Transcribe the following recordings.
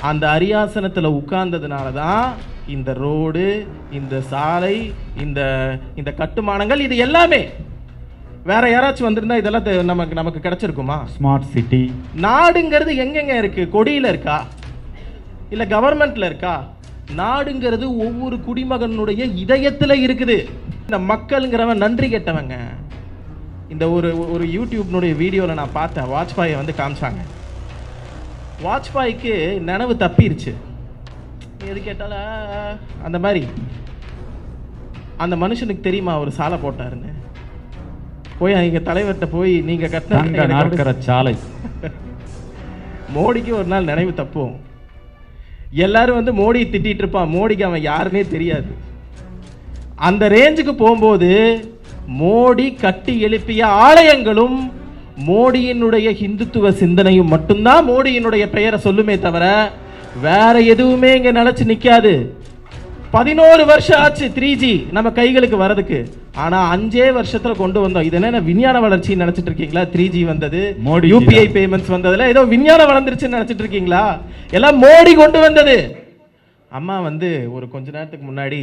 அந்த அரியாசனத்தில் உட்கார்ந்ததுனால தான் இந்த ரோடு இந்த சாலை இந்த இந்த கட்டுமானங்கள் இது எல்லாமே. வேற யாராச்சும் வந்திருந்தா இதெல்லாம் நமக்கு நமக்கு கிடைச்சிருக்குமா? ஸ்மார்ட் சிட்டி நாடுங்கிறது எங்கெங்க இருக்கு? கொடியில இருக்கா? இல்ல கவர்மெண்ட்ல இருக்கா? நாடுங்கிறது ஒவ்வொரு குடிமகனுடைய இதயத்துல இருக்குது. இந்த மக்கள்ங்கிறவன் நன்றி கெட்டவங்க. இந்த ஒரு ஒரு யூடியூப்னுடைய வீடியோவில் நான் பார்த்தேன். வாஜ்பாயை வந்து காமிச்சாங்க. வாஜ்பாய்க்கு நினைவு தப்பிருச்சு. எது கேட்டால அந்த மாதிரி அந்த மனுஷனுக்கு தெரியுமா அவர் சாலை போட்டாருன்னு? போய் எங்க தலைவர்கிட்ட போய் நீங்க தங்க கட்டின சாலை. மோடிக்கு ஒரு நாள் நினைவு தப்பும். எல்லாரும் வந்து மோடியை திட்டிட்டு இருப்பான். மோடிக்கு அவன் யாருன்னே தெரியாது. அந்த ரேஞ்சுக்கு போகும்போது மோடி கட்டி எழுப்பிய ஆலயங்களும் மோடியினுடைய ஹிந்துத்துவ சிந்தனையும் மட்டும்தான் மோடியினுடைய பெயரை சொல்லுமே தவிர வேற எதுவுமே இங்க நிலைச்சு நிக்காது. பதினோரு வருஷம் ஆச்சு த்ரீ ஜி நம்ம கைகளுக்கு வரதுக்கு ஆனா அஞ்சே வருஷத்துல கொண்டு வந்தோம். இது என்ன விஞ்ஞான வளர்ச்சி நினைச்சிட்டு இருக்கீங்களா? த்ரீ ஜி வந்தது மோடி யூபிஐ பேமெண்ட்ஸ் வந்ததுல ஏதோ விஞ்ஞானம் வளர்ந்துருச்சுன்னு நினைச்சிட்டு இருக்கீங்களா? எல்லாம் மோடி கொண்டு வந்தது. அம்மா வந்து ஒரு கொஞ்ச நேரத்துக்கு முன்னாடி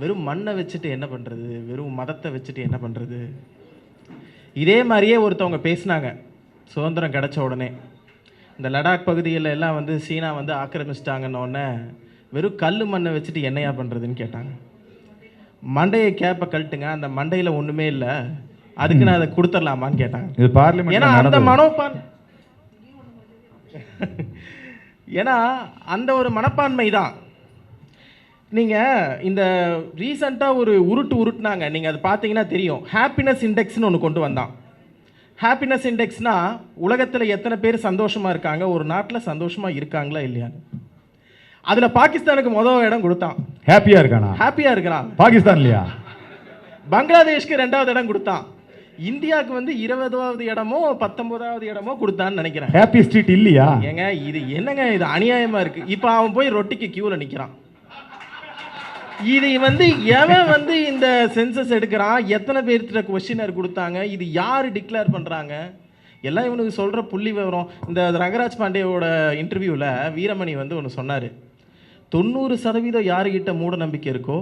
வெறும் மண்ணை வச்சுட்டு என்ன பண்றது? வெறும் மதத்தை வச்சுட்டு என்ன பண்றது? இதே மாதிரியே ஒருத்தவங்க பேசினாங்க. சுதந்திரம் கிடைச்ச உடனே. இந்த லடாக் பகுதியில் எல்லாம் வந்து சீனா வந்து ஆக்கிரமிச்சிட்டாங்கன்ன உடனே வெறும் கல் மண்ணை வச்சுட்டு என்னையா பண்ணுறதுன்னு கேட்டாங்க. மண்டையை கேப்பை கழட்டுங்க அந்த மண்டையில் ஒன்றுமே இல்லை. அதுக்கு நான் அதை கொடுத்துடலாமான்னு கேட்டாங்க. இது பார்லிமெண்ட் ஏன்னா அந்த மனோபான் ஏன்னா அந்த ஒரு மனப்பான்மை தான். நீங்கள் இந்த ரீசண்டாக ஒரு உருட்டு உருட்டுனாங்க. நீங்கள் அது பார்த்தீங்கன்னா தெரியும். ஹாப்பினஸ் இண்டெக்ஸ்னு ஒன்று கொண்டு வந்தான். ஹாப்பினஸ் இண்டெக்ஸ்னா உலகத்தில் எத்தனை பேர் சந்தோஷமாக இருக்காங்க? ஒரு நாட்டில் சந்தோஷமாக இருக்காங்களா இல்லையான்னு அதில் பாகிஸ்தானுக்கு முதல் இடம் கொடுத்தான். ஹாப்பியா இருக்கானா? ஹாப்பியாக இருக்கிறான். பாகிஸ்தான்லயா பங்களாதேஷ்க்கு ரெண்டாவது இடம் கொடுத்தான். இந்தியாவுக்கு வந்து இருபதாவது இடமோ பத்தொன்பதாவது இடமோ கொடுத்தான்னு நினைக்கிறேன். ஹாப்பி ஸ்ட்ரீட் இல்லையா? ஏங்க இது என்னங்க இது அநியாயமா இருக்கு. இப்போ அவன் போய் ரொட்டிக்கு கியூல நிக்கிறான். இது வந்து எவன் வந்து இந்த சென்சஸ் எடுக்கிறான்? எத்தனை பேர்த்திட்ட கொஸ்டினர் கொடுத்தாங்க? இது யார் டிக்ளேர் பண்ணுறாங்க எல்லாம் இவனுக்கு சொல்கிற புள்ளி விவரம். இந்த ரங்கராஜ் பாண்டேவோட இன்டர்வியூவில் வீரமணி வந்து ஒன்று சொன்னார். தொண்ணூறு சதவீதம் யாருக்கிட்ட மூட நம்பிக்கை இருக்கோ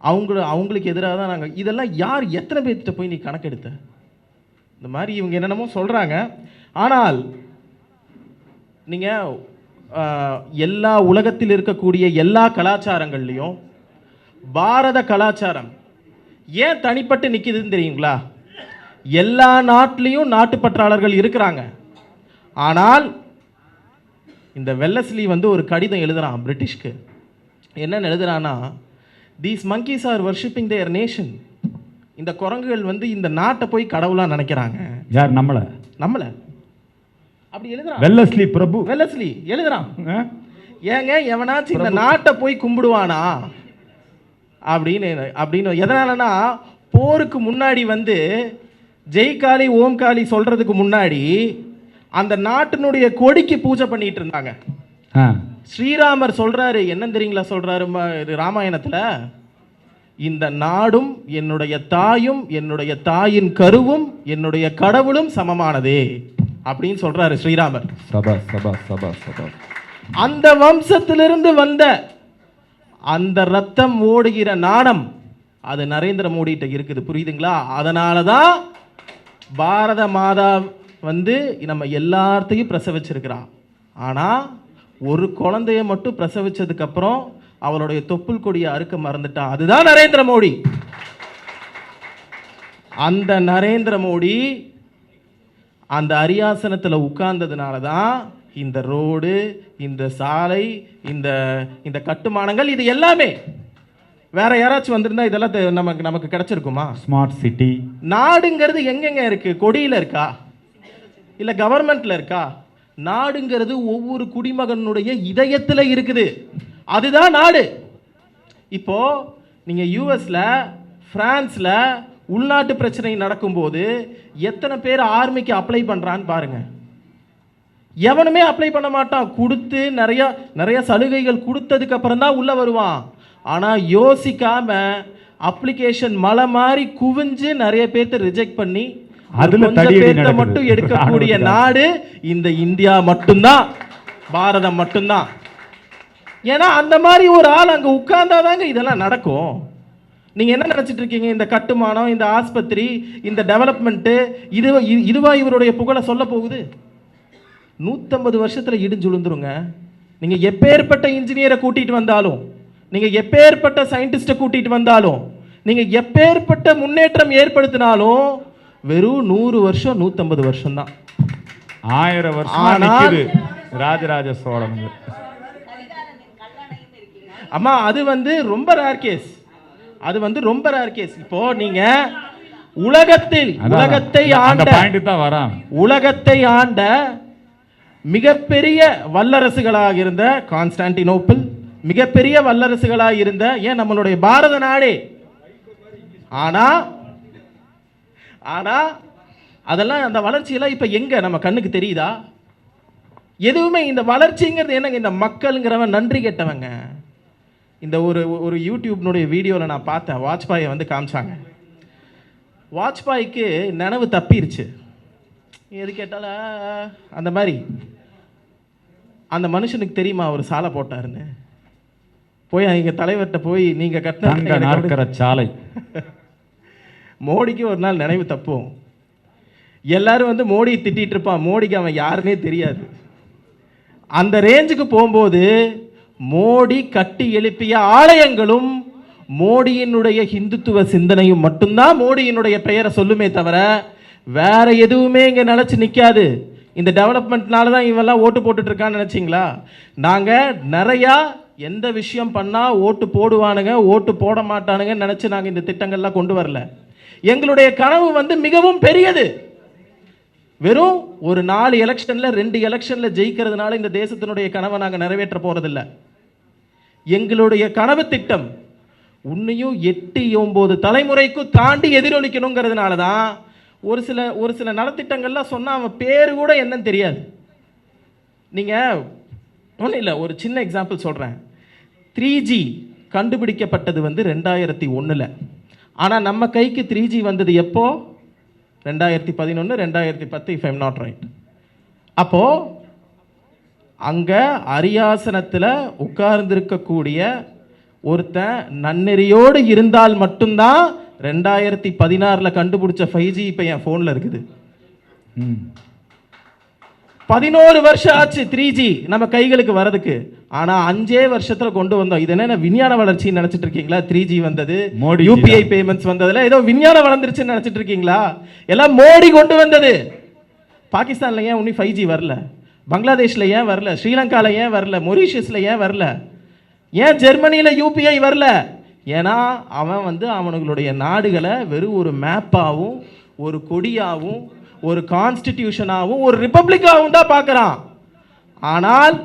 அவங்க அவங்களுக்கு எதிராக தான் நாங்கள் இதெல்லாம் யார் எத்தனை பேர்த்திட்ட போய் நீ கணக்கெடுத்த? இந்த மாதிரி இவங்க என்னென்னமோ சொல்கிறாங்க ஆனால் நீங்கள் எல்லா உலகத்தில் இருக்கக்கூடிய எல்லா கலாச்சாரங்கள்லையும் பாரத கலாச்சாரம். ஏன் தனிப்பட்டு நிற்கிதுன்னு தெரியுங்களா? எல்லா நாட்டிலையும் நாட்டுப்பற்றாளர்கள் இருக்கிறாங்க. ஆனால் இந்த வெல்லஸ்லி வந்து ஒரு கடிதம் எழுதுறான் பிரிட்டிஷ்க்கு. என்னன்னு எழுதுறான்னா these monkeys are worshipping their nation இந்த குரங்குகள் வந்து இந்த நாட்டை போய் கடவுளாக நினைக்கிறாங்க. யார் நம்மள? நம்மள. அப்படி எழுதுறான். வெல்லஸ்லி பிரபு. வெல்லஸ்லி எழுதுறான்? ஏங்க எவனாச்சும் இந்த நாட்டை போய் கும்பிடுவானா? அப்படின்னு அப்படின்னு எதனாலனா போருக்கு முன்னாடி வந்து ஜெய் காளி ஓம் காளி சொல்றதுக்கு முன்னாடி அந்த நாட்டினுடைய கொடிக்கு பூஜை பண்ணிட்டு இருந்தாங்க. ஸ்ரீராமர் சொல்றாரு என்ன தெரியுங்களா இது ராமாயணத்துல? இந்த நாடும் என்னுடைய தாயும் என்னுடைய தாயின் கருவும் என்னுடைய கடவுளும் சமமானதே அப்படின்னு சொல்றாரு ஸ்ரீராமர். சபா சபா சபா சபா அந்த வம்சத்திலிருந்து வந்த அந்த ரத்தம் ஓடுகிற நாணம் அது நரேந்திர மோடிகிட்ட இருக்குது. புரியுதுங்களா? அதனால தான் பாரத மாதா வந்து நம்ம எல்லாத்தையும் பிரசவிச்சிருக்கிறா ஆனால் ஒரு குழந்தைய மட்டும் பிரசவிச்சதுக்கப்புறம் அவளுடைய தொப்புள் கொடியை அறுக்க மறந்துட்டான். அதுதான் நரேந்திர மோடி. அந்த நரேந்திர மோடி அந்த அரியாசனத்தில் உட்கார்ந்ததுனால தான் இந்த ரோடு இந்த சாலை இந்த இந்த கட்டுமானங்கள் இது எல்லாமே. வேற யாராச்சும் வந்திருந்தா இதெல்லாம் நமக்கு நமக்கு கிடைச்சிருக்குமா? ஸ்மார்ட் சிட்டி நாடுங்கிறது எங்கெங்க இருக்கு? கொடியில இருக்கா? இல்ல கவர்மெண்ட்ல இருக்கா? நாடுங்கிறது ஒவ்வொரு குடிமகனுடைய இதயத்துல இருக்குது. அதுதான் நாடு. இப்போ நீங்க யூஎஸ்ல பிரான்ஸ்ல உள்நாட்டு பிரச்சனை நடக்கும்போது எத்தனை பேர் ஆர்மிக்கு அப்ளை பண்றான்னு பாருங்க. எவனுமே அப்ளை பண்ண மாட்டான். கொடுத்து நிறைய நிறைய சலுகைகள் கொடுத்ததுக்கு அப்புறம் தான் உள்ள வருவான். ஆனா யோசிக்காம அப்ளிகேஷன் மலை மாதிரி குவிஞ்சு நிறைய பேர்த்த ரிஜெக்ட் பண்ணி அதுல பேர்த்த. மட்டும் எடுக்கக்கூடிய. நாடு இந்த இந்தியா மட்டும்தான். பாரதம் மட்டும்தான். ஏன்னா அந்த மாதிரி ஒரு ஆள் அங்கே உட்கார்ந்தாதாங்க இதெல்லாம் நடக்கும். நீங்கள் என்ன நினச்சிட்டு இருக்கீங்க? இந்த கட்டுமானம் இந்த ஆஸ்பத்திரி இந்த டெவலப்மெண்ட்டு இது- இதுவா இவருடைய புகழை சொல்ல போகுது? நூற்றம்பது வருஷத்தில் இடிஞ்சு விழுந்துருங்க. நீங்கள் எப்பேற்பட்ட இன்ஜினியரை கூட்டிகிட்டு வந்தாலும் நீங்கள் எப்பேற்பட்ட சயின்டிஸ்ட்டை கூட்டிகிட்டு வந்தாலும் நீங்கள் எப்பேற்பட்ட முன்னேற்றம் ஏற்படுத்தினாலும் வெறும் நூறு வருஷம் நூற்றம்பது வருஷம்தான். ஆயிரம் வருஷம் ராஜராஜ சோழன் அம்மா அது வந்து ரொம்ப ரேர் கேஸ் அது வந்து ரொம்ப ரேர் கேஸ் இப்போ நீங்க உலகத்தில் உலகத்தை ஆண்ட தான் உலகத்தை ஆண்ட மிகப்பெரிய வல்லரசுகளாக இருந்த கான்ஸ்டான்டினோப்பிள் மிகப்பெரிய வல்லரசுகளாக இருந்த ஏன் நம்மளுடைய பாரத நாடே? ஆனா ஆனா அதெல்லாம் அந்த வளர்ச்சியெல்லாம் இப்ப எங்க? நம்ம கண்ணுக்கு தெரியுதா? எதுவுமே இந்த வளர்ச்சிங்கிறது என்னங்க? இந்த மக்களுங்கிறவன் நன்றி கெட்டவங்க. இந்த ஒரு ஒரு யூடியூப்னுடைய வீடியோவில் நான் பார்த்தேன். வாஜ்பாயை வந்து காமிச்சாங்க. வாஜ்பாய்க்கு நினைவு தப்பிருச்சு. எது கேட்டால அந்த மாதிரி. அந்த மனுஷனுக்கு தெரியுமா அவர் சாலை போட்டாருன்னு? போய் எங்க தலைவர்கிட்ட போய் நீங்க தங்க கட்டின சாலை. மோடிக்கு ஒரு நாள் நினைவு தப்பும். எல்லாரும் வந்து மோடியை திட்டிட்டு இருப்பான். மோடிக்கு அவன் யாருன்னே தெரியாது. அந்த ரேஞ்சுக்கு போகும்போது மோடி கட்டி எழுப்பிய ஆலயங்களும் மோடியினுடைய ஹிந்துத்துவ சிந்தனையும் மட்டும்தான் மோடியினுடைய பெயரை சொல்லுமே தவிர வேற எதுவுமே இங்கே நினச்சி நிற்காது இந்த டெவலப்மெண்ட்னால தான் இவெல்லாம் ஓட்டு போட்டுட்ருக்கான்னு இருக்கான்னு நாங்கள் நிறையா எந்த விஷயம் பண்ணால் ஓட்டு போடுவானுங்க ஓட்டு போட மாட்டானுங்கன்னு நினச்சி நாங்கள் இந்த திட்டங்கள்லாம் கொண்டு வரல. எங்களுடைய கனவு வந்து மிகவும் பெரியது. வெறும் ஒரு நாலு எலெக்ஷனில் ரெண்டு எலெக்ஷனில் ஜெயிக்கிறதுனால இந்த தேசத்தினுடைய கனவை நாங்கள் நிறைவேற்ற போகிறதில்ல எங்களுடைய கனவு திட்டம் உன்னையும் எட்டு ஒம்பது தலைமுறைக்கும் தாண்டி எதிரொலிக்கணுங்கிறதுனால தான் ஒரு சில ஒரு சில நலத்திட்டங்கள்லாம் சொன்னால் அவன் பேர் கூட என்னன்னு தெரியாது. நீங்கள் ஒன்றும் இல்லை ஒரு சின்ன எக்ஸாம்பிள் சொல்கிறேன் த்ரீ ஜி கண்டுபிடிக்கப்பட்டது வந்து ரெண்டாயிரத்தி ஒன்றில் ஆனால் நம்ம கைக்கு த்ரீ ஜி வந்தது எப்போ? ரெண்டாயிரத்தி பதினொன்று ரெண்டாயிரத்தி பத்து இஃப் ஐம் நாட் ரைட் அப்போது அங்கே அரியாசனத்தில் உட்கார்ந்திருக்கக்கூடிய ஒருத்தன் நன்னெறியோடு இருந்தால் மட்டும்தான் ரெண்டாயிரத்தி பதினாறில் கண்டுபிடிச்ச ஃபைவ் ஜி இப்போ என் ஃபோனில் இருக்குது. பதினோரு வருஷம் ஆச்சு த்ரீ ஜி நம்ம கைகளுக்கு வரதுக்கு ஆனா அஞ்சே வருஷத்துல கொண்டு வந்தோம். இது என்ன விஞ்ஞான வளர்ச்சின்னு நினைச்சிட்டு இருக்கீங்களா? த்ரீ ஜி வந்தது மோடி யூபிஐ பேமெண்ட்ஸ் வந்ததுல ஏதோ விஞ்ஞானம் வளர்ந்துருச்சுன்னு நினைச்சிட்டு இருக்கீங்களா? எல்லாம் மோடி கொண்டு வந்தது. பாகிஸ்தான்ல ஏன் இன்னும் ஃபைவ் ஜி வரல? பங்களாதேஷ்ல ஏன் வரல? ஸ்ரீலங்கால ஏன் வரல? மொரீஷியஸ்ல ஏன் வரல? ஏன் ஜெர்மனியில் யூபிஐ வரல? ஏன்னா அவன் வந்து அவனுங்களுடைய நாடுகளை வெறும் ஒரு மேப்பாகவும் ஒரு கொடியாகவும் ஒரு கான்ஸ்டிடியூஷனாகவும் ஒரு ரிப்பப்ளிக்காகவும் தான் பார்க்குறான். ஆனால்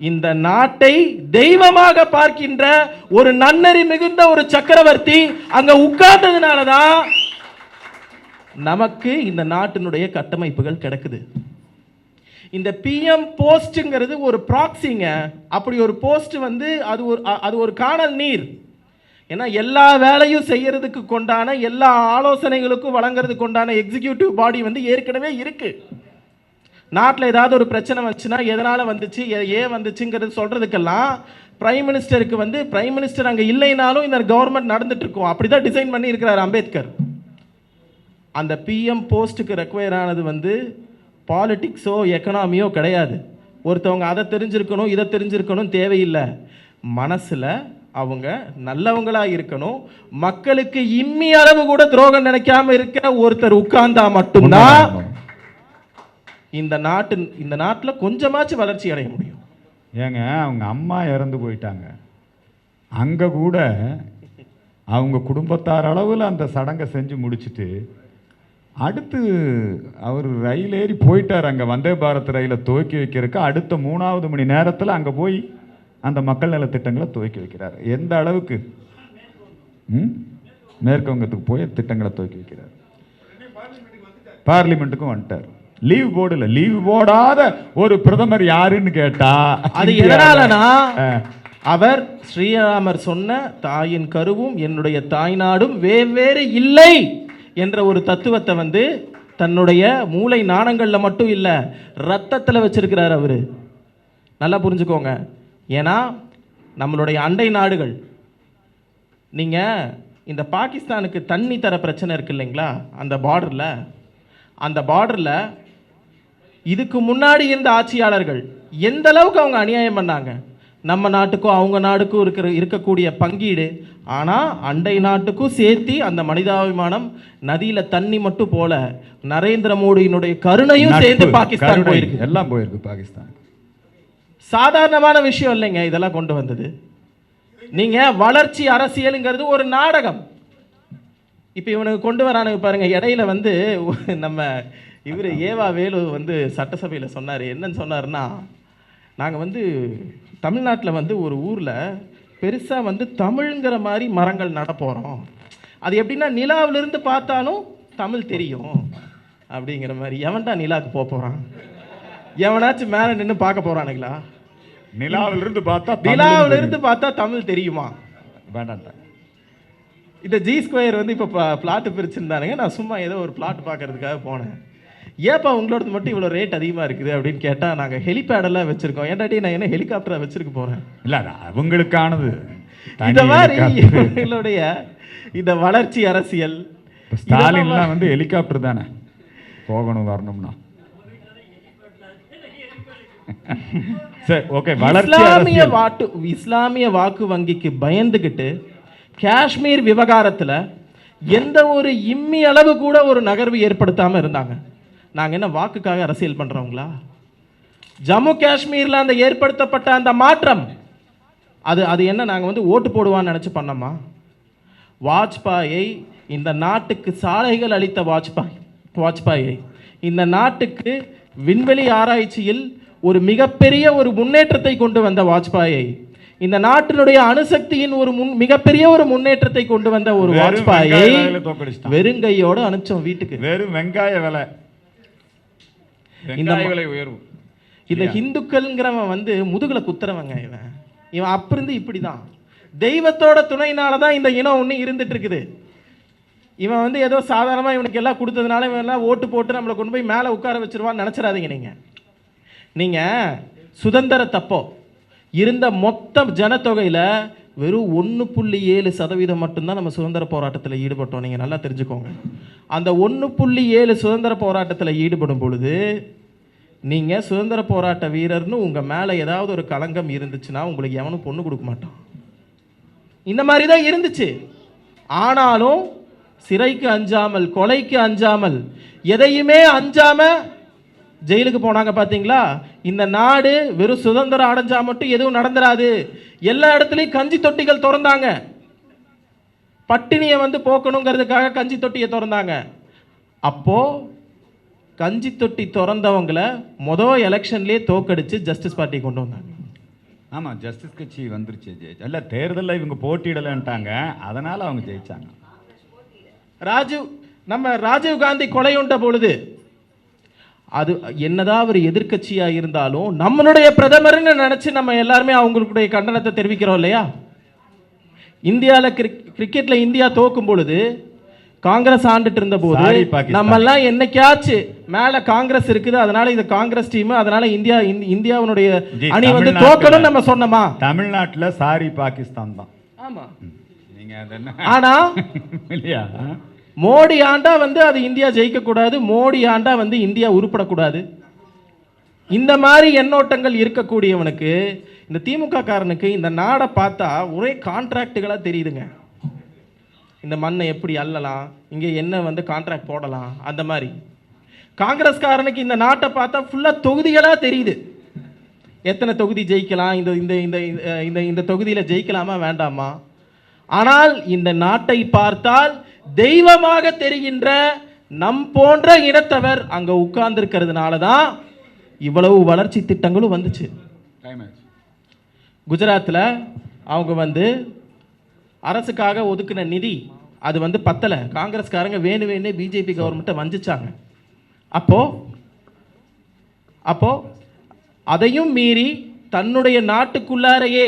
இந்த நாட்டை தெய்வமாக பார்க்கின்ற ஒரு நன்னறி மிகுந்த ஒரு சக்கரவர்த்தி அங்க உட்கார்ந்ததுனால தான் நமக்கு இந்த நாட்டினுடைய கட்டமைப்புகள் கிடக்குது. இந்த பிஎம் போஸ்ட்டுங்கிறது ஒரு ப்ராக்ஸிங்க அப்படி ஒரு போஸ்ட் வந்து அது ஒரு அது ஒரு காணல் நீர். ஏன்னா எல்லா வேலையும் செய்யறதுக்கு கொண்டான எல்லா ஆலோசனைகளுக்கும் வழங்குறதுக்கு கொண்டான எக்ஸிக்யூட்டிவ் பாடி வந்து ஏற்கனவே இருக்கு. நாட்டில் ஏதாவது ஒரு பிரச்சனை வந்துச்சுன்னா எதனால் வந்துச்சு ஏன் வந்துச்சுங்கிறது சொல்கிறதுக்கெல்லாம் பிரைம் மினிஸ்டருக்கு வந்து பிரைம் மினிஸ்டர் அங்கே இல்லைனாலும் இந்த கவர்மெண்ட் நடந்துட்டுருக்கோம் அப்படி தான் டிசைன் பண்ணி இருக்கிறார் அம்பேத்கர். அந்த பிஎம் போஸ்ட்டுக்கு ரெக்வயர் ஆனது வந்து பாலிட்டிக்ஸோ எக்கனாமியோ கிடையாது. ஒருத்தவங்க அதை தெரிஞ்சிருக்கணும் இதை தெரிஞ்சிருக்கணும் தேவையில்லை. மனசில் அவங்க நல்லவங்களா இருக்கணும். மக்களுக்கு இம்மி அளவு கூட துரோகம் நினைக்காம இருக்க ஒருத்தர் உட்கார்ந்தா மட்டும்தான். இந்த நாட்டு இந்த நாட்டில் கொஞ்சமாச்சும் வளர்ச்சி அடைய முடியும். ஏங்க அவங்க அம்மா இறந்து போயிட்டாங்க. அங்கே கூட அவங்க குடும்பத்தார் அளவில் அந்த சடங்கை செஞ்சு முடிச்சிட்டு அடுத்து அவர் ரயில் ஏறி போயிட்டார். அங்கே வந்தே பாரத் ரயிலை துவக்கி வைக்கிறதுக்கு அடுத்த மூணாவது மணி நேரத்தில் அங்கே போய் அந்த மக்கள் நல திட்டங்களை துவக்கி வைக்கிறார். எந்த அளவுக்கு? ம்? மேற்கு வங்கத்துக்கு போய் திட்டங்களை துவக்கி வைக்கிறார். பார்லிமெண்ட்டுக்கும் வந்துட்டார். லீவ் போடல. லீவ் போடாத ஒரு பிரதமர் யாருன்னு கேட்டா? அது எதனாலனா. அவர் ஸ்ரீராமர் சொன்ன தாயின் கருவும் என்னுடைய தாய்நாடும் வெவ்வேறு இல்லை. என்ற ஒரு தத்துவத்தை வந்து தன்னுடைய மூளை நாணங்களில் மட்டும் இல்லை ரத்தத்தில் வச்சுருக்கிறார் அவர். நல்லா புரிஞ்சுக்கோங்க. ஏன்னா நம்மளுடைய அண்டை நாடுகள் நீங்கள் இந்த பாகிஸ்தானுக்கு தண்ணி தர பிரச்சனை இருக்கு இல்லைங்களா அந்த பார்டரில் அந்த பார்டரில் இதுக்கு முன்னாடி இருந்த ஆட்சியாளர்கள் எந்த அளவுக்கு அவங்க அநியாயம் பண்ணாங்க? நம்ம நாட்டுக்கும் அவங்க நாடுக்கும் இருக்கிற இருக்கக்கூடிய பங்கீடு. ஆனால் அண்டை நாட்டுக்கும் சேர்த்து அந்த மனிதாபிமானம் நதியில் தண்ணி மட்டும் போல நரேந்திர மோடியினுடைய கருணையும் சேர்ந்து பாகிஸ்தான் போயிருக்கு. எல்லாம் போயிருக்கு பாகிஸ்தான். சாதாரணமான விஷயம் இல்லைங்க இதெல்லாம் கொண்டு வந்தது. நீங்க வளர்ச்சி அரசியலுங்கிறது ஒரு நாடகம். இப்போ இவனுக்கு கொண்டு வரானுங்க பாருங்க இடையில வந்து நம்ம இவர் ஏவா வேலு வந்து சட்டசபையில் சொன்னார். என்னன்னு சொன்னாருன்னா நாங்கள் வந்து தமிழ்நாட்டில் வந்து ஒரு ஊரில் பெருசாக வந்து தமிழ்ங்கிற மாதிரி மரங்கள் நட போகிறோம் அது எப்படின்னா நிலாவிலிருந்து பார்த்தாலும் தமிழ் தெரியும் அப்படிங்கிற மாதிரி. எவன்டா நிலாவுக்கு போக போகிறான் எவனாச்சும் மேலே நின்று பார்க்க போகிறானுங்களா நிலாவில இருந்து பார்த்தா தமிழும் நிலாவில இருந்து பார்த்தா தமிழ் தெரியுமா. வேண்டாம்டா இந்த ஜி ஸ்கொயர் வந்து இப்போ பிளாட் பிரிச்சிருந்தானுங்க. நான் சும்மா ஏதோ ஒரு பிளாட் பார்க்கறதுக்காக போனேன். ஏப்பா உங்களோடது மட்டும் இவ்வளோ ரேட் அதிகமாக இருக்குது அப்படின்னு கேட்டால் நாங்கள் ஹெலிபேடெல்லாம் வச்சுருக்கோம். ஏன்டாட்டி நான் என்ன ஹெலிகாப்டராக வச்சிருக்க போகிறேன் இல்ல அவங்களுக்கானது. இந்த மாதிரி. இவங்களுடைய இந்த வளர்ச்சி அரசியல். ஸ்டாலின்லாம் வந்து ஹெலிகாப்டர் தானே? போகணும் வரணும்னா. சரி ஓகே இஸ்லாமிய. வாட்டு இஸ்லாமிய வாக்கு வங்கிக்கு பயந்துகிட்டு காஷ்மீர் விவகாரத்துல எந்த ஒரு இம்மி அளவு கூட ஒரு நகர்வு ஏற்படுத்தாம இருந்தாங்க. நாங்க என்ன வாக்குக்காக அரசியல் பண்றவங்களா? ஜம்மு காஷ்மீர்ல அந்த ஏற்படுத்தப்பட்ட அந்த மாற்றம் அது அது என்ன நாங்க வந்து ஓட்டு போடுவான்னு நினைச்சு பண்ணோமா? வாஜ்பாயை இந்த நாட்டுக்கு சாலைகள் அளித்த வாஜ்பாய் வாஜ்பாயை இந்த நாட்டுக்கு விண்வெளி ஆராய்ச்சியில் ஒரு மிகப்பெரிய ஒரு முன்னேற்றத்தை கொண்டு வந்த வாஜ்பாயை இந்த நாட்டினுடைய அணுசக்தியின் ஒரு முன் மிகப்பெரிய ஒரு முன்னேற்றத்தை கொண்டு வந்த ஒரு வாஜ்பாயை. வெறுங்கையோட அனுப்பிச்சோம் வீட்டுக்கு. வெறும் வெங்காய விலை. இந்த விலை உயர்வு. இந்த ஹிந்துக்கள்ங்கிறவன் வந்து முதுகுல குத்துறவங்க இவன். இவன் அப்பிருந்து இப்படி தான் தெய்வத்தோட துணையினால தான் இந்த இனம் ஒன்று இருந்துட்டு இருக்குது. இவன் வந்து ஏதோ சாதாரணமாக இவனுக்கு எல்லாம் கொடுத்ததுனால இவன் எல்லாம் ஓட்டு போட்டு நம்மளை கொண்டு போய் மேலே உட்கார வச்சிருவான்னு நினச்சிடாதீங்க நீங்கள் நீங்கள் சுதந்திர தப்போ. இருந்த மொத்த ஜனத்தொகையில் வெறும் ஒன்று புள்ளி ஏழு சதவீதம் மட்டும்தான் நம்ம சுதந்திர போராட்டத்தில் ஈடுபட்டோம். நீங்கள் நல்லா தெரிஞ்சுக்கோங்க. அந்த ஒன்று புள்ளி ஏழு சுதந்திர போராட்டத்தில் ஈடுபடும் பொழுது நீங்கள் சுதந்திர போராட்ட வீரர்னு உங்கள் மேலே ஏதாவது ஒரு களங்கம் இருந்துச்சுன்னா உங்களுக்கு எவனும் பொண்ணு கொடுக்க மாட்டான். இந்த மாதிரி தான் இருந்துச்சு. ஆனாலும் சிறைக்கு அஞ்சாமல் கொலைக்கு அஞ்சாமல் எதையுமே அஞ்சாமல் ஜெயிலுக்கு போனாங்க பாத்தீங்களா? இந்த நாடு வெறும் சுதந்திரம் அடைஞ்சா மட்டும் எதுவும் நடந்துராது. எல்லா இடத்துலையும் கஞ்சி தொட்டிகள் திறந்தாங்க. பட்டினியை வந்து போக்கணுங்கிறதுக்காக கஞ்சி தொட்டியை திறந்தாங்க. அப்போ கஞ்சி தொட்டி திறந்தவங்கள மொதல் எலெக்ஷன்லேயே தோக்கடிச்சு ஜஸ்டிஸ் பார்ட்டி கொண்டு வந்தாங்க. ஆமா ஜஸ்டிஸ் கட்சி வந்துருச்சு. ஜெயிச்சு அல்ல தேர்தலில் இவங்க போட்டியிடலைன்ட்டாங்க. அதனால அவங்க ஜெயிச்சாங்க. ராஜீவ் நம்ம ராஜீவ் காந்தி கொலையுண்ட பொழுது அது என்னதான் அவர் எதிர்க்கட்சியா இருந்தாலும் நம்மளுடைய பிரதமர்னு நினைச்சு நம்ம எல்லாருமே அவங்களுடைய கண்டனத்தை தெரிவிக்கிறோம் இல்லையா? இந்தியாவில் கிரிக்கெட்ல இந்தியா தோக்கும் பொழுது காங்கிரஸ் ஆண்டுட்டு இருந்த போது. நம்ம எல்லாம் என்னைக்காச்சு மேல காங்கிரஸ் இருக்குது அதனால இது காங்கிரஸ் டீம் அதனால இந்தியா இந்த- இந்தியாவினுடைய அணி வந்து தோக்கணும்னு நம்ம சொன்னோமா? தமிழ்நாட்டுல சாரி பாகிஸ்தான் தான். ஆமா. நீங்க ஆனா இல்லையா? மோடி ஆண்டா வந்து அது இந்தியா ஜெயிக்கக்கூடாது மோடி ஆண்டா வந்து இந்தியா உருப்படக்கூடாது. இந்த மாதிரி எண்ணோட்டங்கள் இருக்கக்கூடியவனுக்கு இந்த திமுக காரனுக்கு இந்த நாடை பார்த்தா ஒரே கான்ட்ராக்டுகளாக தெரியுதுங்க. இந்த மண்ணை எப்படி அள்ளலாம் இங்கே என்ன வந்து கான்ட்ராக்ட் போடலாம் அந்த மாதிரி. காங்கிரஸ்காரனுக்கு இந்த நாட்டை பார்த்தா ஃபுல்லாக தொகுதிகளாக தெரியுது. எத்தனை தொகுதி ஜெயிக்கலாம் இந்த இந்த இந்த இந்த- இந்த இந்த தொகுதியில் ஜெயிக்கலாமா வேண்டாமா? ஆனால் இந்த நாட்டை பார்த்தால் தெய்வமாக தெரிகின்ற நம் போன்ற இனத்தவர் அங்கே உட்கார்ந்துருக்கிறதுனால தான் இவ்வளவு வளர்ச்சி திட்டங்களும் வந்துச்சு. குஜராத்தில் அவங்க வந்து அரசுக்காக ஒதுக்கின நிதி அது வந்து பத்தலை. காங்கிரஸ்காரங்க வேணு வேணே பிஜேபி கவர்மெண்ட்டை வஞ்சிச்சாங்க. அப்போ அப்போ அதையும் மீறி தன்னுடைய நாட்டுக்குள்ளாரையே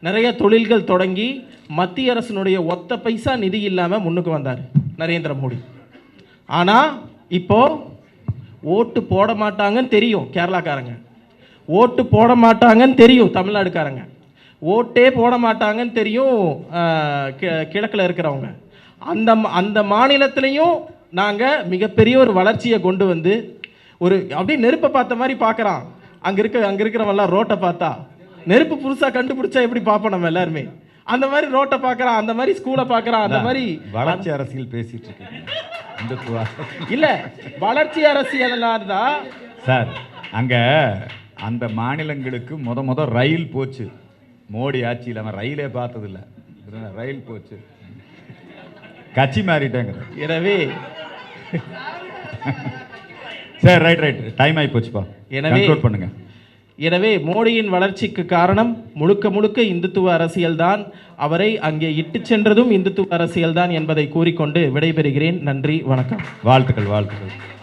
நிறைய தொழில்கள் தொடங்கி மத்திய அரசினுடைய ஒத்த பைசா நிதி இல்லாமல் முன்னுக்கு வந்தார் நரேந்திர மோடி. ஆனால் இப்போ ஓட்டு போட மாட்டாங்கன்னு தெரியும் கேரளாக்காரங்க. ஓட்டு போட மாட்டாங்கன்னு தெரியும் தமிழ்நாடுக்காரங்க. ஓட்டே போட மாட்டாங்கன்னு தெரியும் கிழக்கில் கி- இருக்கிறவங்க. அந்த அந்த மாநிலத்திலையும் நாங்கள் மிகப்பெரிய ஒரு வளர்ச்சியை கொண்டு வந்து ஒரு அப்படியே நெருப்பை பார்த்த மாதிரி பார்க்குறான். அங்கே இருக்க அங்கே இருக்கிறவன்லாம் ரோட்டை பார்த்தா நெருப்பு புதுசாக கண்டுபிடிச்சா எப்படி பார்ப்போம் நம்ம எல்லாருமே? அந்த மாதிரி ரோட்டை பார்க்குறான் அந்த மாதிரி ஸ்கூலை பார்க்குறான் அந்த மாதிரி வளர்ச்சி அரசியல் பேசிட்டு இந்துத்துவா இல்லை வளர்ச்சி அரசியலாம் தான் சார் அங்க அந்த மாநிலங்களுக்கு முத முத ரயில் போச்சு. மோடி ஆட்சியில் அவன் ரயிலே பார்த்ததில்ல. ரயில் போச்சு. கட்சி மாறிட்டேங்க எனவே சரி ரைட் ரைட் டைம் ஆகி போச்சுப்பா எனவே- பண்ணுங்க. எனவே மோடியின் வளர்ச்சிக்கு காரணம் முழுக்க முழுக்க இந்துத்துவ அரசியல்தான். அவரை அங்கே இட்டு சென்றதும் இந்துத்துவ அரசியல்தான் என்பதை கூறிக்கொண்டு விடைபெறுகிறேன். நன்றி வணக்கம். வாழ்த்துக்கள் வாழ்த்துக்கள்.